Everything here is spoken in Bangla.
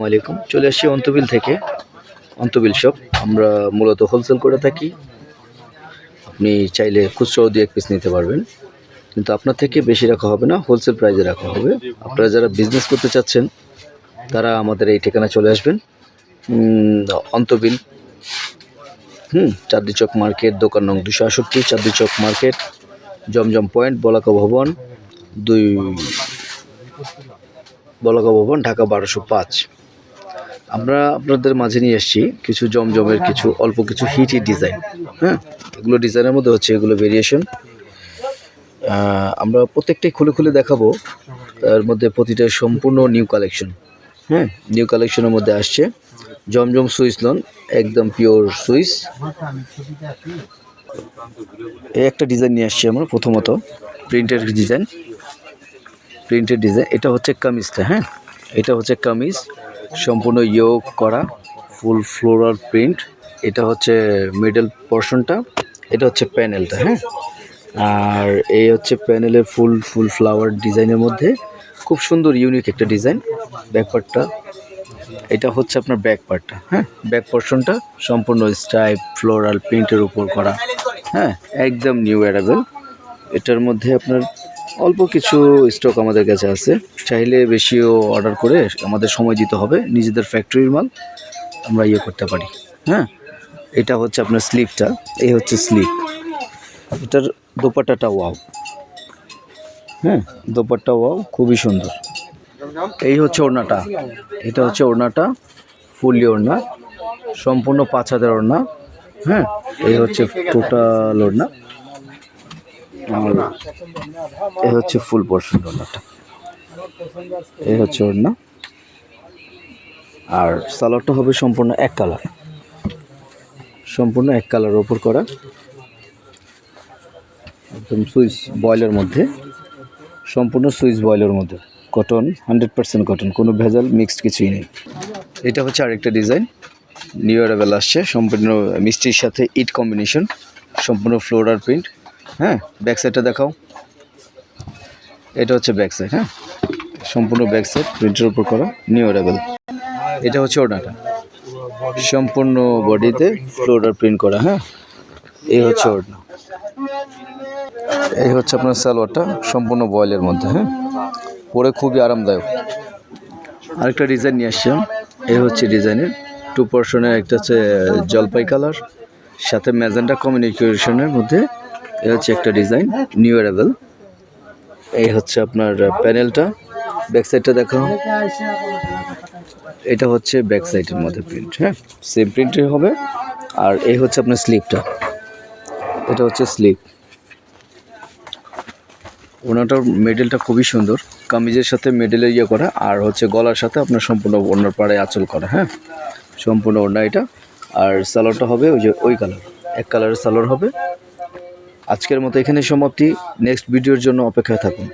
আলাইকুম। চলে আসছি অন্তবিল থেকে। অন্তবিল শপ, আমরা মূলত হোলসেল করে থাকি। আপনি চাইলে খুচরাও দিয়ে এক পিস নিতে পারবেন। কিন্তু আপনার থেকে বেশি রাখা হবে না হোলসেল প্রাইসে রাখা হবে। আপনারা যারা বিজনেস করতে চাচ্ছেন, তারা আমাদের এই ঠিকানা চলে আসবেন। অন্তবিল, হুম, চাঁদনি চক মার্কেট, দোকান নং দুশো আষট্টি, চাঁদনি চক মার্কেট, জমজম পয়েন্ট, বলাকা ভবন, দুই, বলাকা ভবন, ঢাকা বারোশো পাঁচ। আমরা আপনাদের মাঝে নিয়ে এসেছি কিছু জমজমের কিছু অল্প কিছু হিট হিট ডিজাইন হ্যাঁ? এগুলো ডিজাইনের মধ্যে হচ্ছে এগুলো ভেরিয়েশন আমরা প্রত্যেকটাই খুলে খুলে দেখাবো। তার মধ্যে প্রতিটা সম্পূর্ণ নিউ কালেকশন হ্যাঁ? নিউ কালেকশনের মধ্যে আসছে। জমজম সুইস লন একদম পিওর সুইস এই একটা ডিজাইন নিয়ে আসছি আমরা প্রথমত প্রিন্টের ডিজাইন প্রিন্টের ডিজাইন এটা হচ্ছে কামিজটা হ্যাঁ? এটা হচ্ছে কামিজ। সম্পূর্ণ ইয়োগ করা, ফুল ফ্লোরাল প্রিন্ট। এটা হচ্ছে মিডল পোর্শনটা, এটা হচ্ছে প্যানেলটা হ্যাঁ? আর এই হচ্ছে প্যানেলের ফুল ফুল ফ্লাওয়ার ডিজাইনের মধ্যে খুব সুন্দর, ইউনিক একটা ডিজাইন ব্যাক পার্টটা এটা হচ্ছে আপনার ব্যাক পার্টটা হ্যাঁ? ব্যাক পোর্শনটা সম্পূর্ণ স্টাইপ ফ্লোরাল প্রিন্টের উপর করা হ্যাঁ? একদম নিউ অ্যারাবেল এটার মধ্যে আপনার অল্প কিছু স্টক আমাদের কাছে আছে। চাইলে বেশিও অর্ডার করে আমাদের সময় দিতে হবে। নিজেদের ফ্যাক্টরির মাল আমরা ইয়ে করতে পারি। হ্যাঁ? এটা হচ্ছে আপনার স্লিপটা এই হচ্ছে স্লিপ এটার দোপাট্টাটা ওয়াও হ্যাঁ? দোপাট্টা ওয়াও খুবই সুন্দর। এই হচ্ছে ওড়নাটা। এটা হচ্ছে ওড়নাটা। ফুললি ওড়না। সম্পূর্ণ পাঁচ হাজার ওড়না। হ্যাঁ? এই হচ্ছে টোটাল ওড়না। আর এই হচ্ছে ফুল পোর্শন ওড়নাটা এই হচ্ছে ওড়না। আর সালোয়ারটা হবে সম্পূর্ণ এক কালার। সম্পূর্ণ এক কালার ওপর করা। একদম সুইচ বয়েলের মধ্যে। সম্পূর্ণ সুইচ বয়েলের মধ্যে। কটন, হান্ড্রেড পার্সেন্ট কটন, কোনো ভেজাল, মিক্সড কিছুই নেই। এটা হচ্ছে আরেকটা ডিজাইন। নিউ অ্যারাবেল আসছে। সম্পূর্ণ মিষ্টির সাথে ইট কম্বিনেশন সম্পূর্ণ ফ্লোরার প্রিন্ট হ্যাঁ ব্যাক সাইডটা দেখাও। এটা হচ্ছে ব্যাক সাইড হ্যাঁ? সম্পূর্ণ ব্যাক সাইড প্রিন্টের উপর করা নিউ অ্যারাবেল এটা হচ্ছে ওড়নাটা। সম্পূর্ণ বডিতে ফ্লোরার প্রিন্ট করা হ্যাঁ? এই হচ্ছে ওড়না। এই হচ্ছে আপনার সালোয়ারটা, সম্পূর্ণ বয়েলের মধ্যে হ্যাঁ? পরে খুবই আরামদায়ক। আরেকটা ডিজাইন নিয়ে আসছিলাম। এই হচ্ছে ডিজাইনের টু পার্সনের একটা হচ্ছে জলপাই কালার সাথে ম্যাজেন্টা কমিউনিকেশনের মধ্যে এই হচ্ছে একটা ডিজাইন নিউ অ্যারাবেল এই হচ্ছে আপনার প্যানেলটা ব্যাক সাইডটা দেখো এটা হচ্ছে ব্যাক সাইডের মধ্যে প্রিন্ট হ্যাঁ? সেম প্রিন্টের হবে। আর এই হচ্ছে আপনার স্লিপটা এটা হচ্ছে স্লিপ ওনাটার মেডেলটা খুবই সুন্দর। কামিজের সাথে মেডেলের ইয়ে করা, আর হচ্ছে গলার সাথে আপনার সম্পূর্ণ ওনার পাড়ে আঁচল করা হ্যাঁ? সম্পূর্ণ ওড়না এটা। আর সালোয়ারটা হবে ওই যে ওই কালার এক কালারের সালোয়ার হবে। আজকের মতো এখানে সমাপ্তি। নেক্সট ভিডিওর জন্য অপেক্ষায় থাকুন।